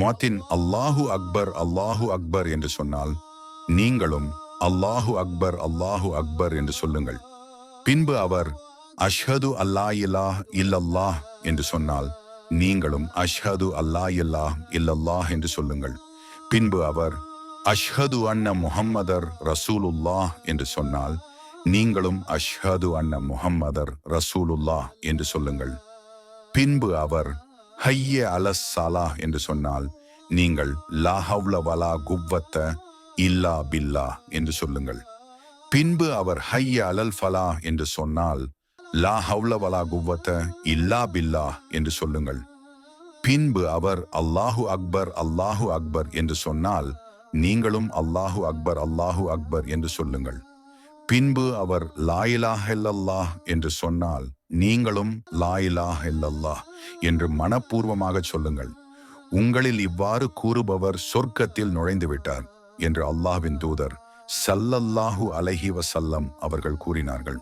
மொத்தின் அல்லாஹு அக்பர் அல்லாஹு அக்பர் என்று சொன்னால் நீங்களும் அல்லாஹு அக்பர் அல்லாஹு அக்பர் என்று சொல்லுங்கள். பின்பு அவர் அஷ்ஹது அல்லா இல்லாஹ் இல்லல்லாஹ் என்று சொன்னால் நீங்களும் அஷ்ஹது அல்லா இல்லாஹ் இல்லல்லாஹ் என்று சொல்லுங்கள். பின்பு அவர் அஷ்ஹது அன்ன முஹம்மதர் ரசூலுல்லாஹ் என்று சொன்னால் நீங்களும் அஷ்ஹது அன்ன முஹம்மதர் ரசூலுல்லாஹ் என்று சொல்லுங்கள். பின்பு அவர் ஹைய அலஸ் சாலா என்று சொன்னால் நீங்கள் லா ஹவ்ல வலா குவ்வத்த இல்லா பில்லா என்று சொல்லுங்கள். பின்பு அவர் ஹைய அலல் ஃபலா என்று சொன்னால் லா ஹவ்ல வலா குவ்வத்த இல்லா பில்லா என்று சொல்லுங்கள். பின்பு அவர் அல்லாஹு அக்பர் அல்லாஹு அக்பர் என்று சொன்னால் நீங்களும் அல்லாஹு அக்பர் அல்லாஹு அக்பர் என்று சொல்லுங்கள். பின்பு அவர் லாயிலாஹ் என்று சொன்னால் நீங்களும் லாயிலாஹ் இல்லல்லா என்று மனப்பூர்வமாக சொல்லுங்கள். உங்களில் இவ்வாறு கூறுபவர் சொர்க்கத்தில் நுழைந்து விட்டார் என்று அல்லாஹ்வின் தூதர் சல்லல்லாஹு அலஹி வசல்லம் அவர்கள் கூறினார்கள்.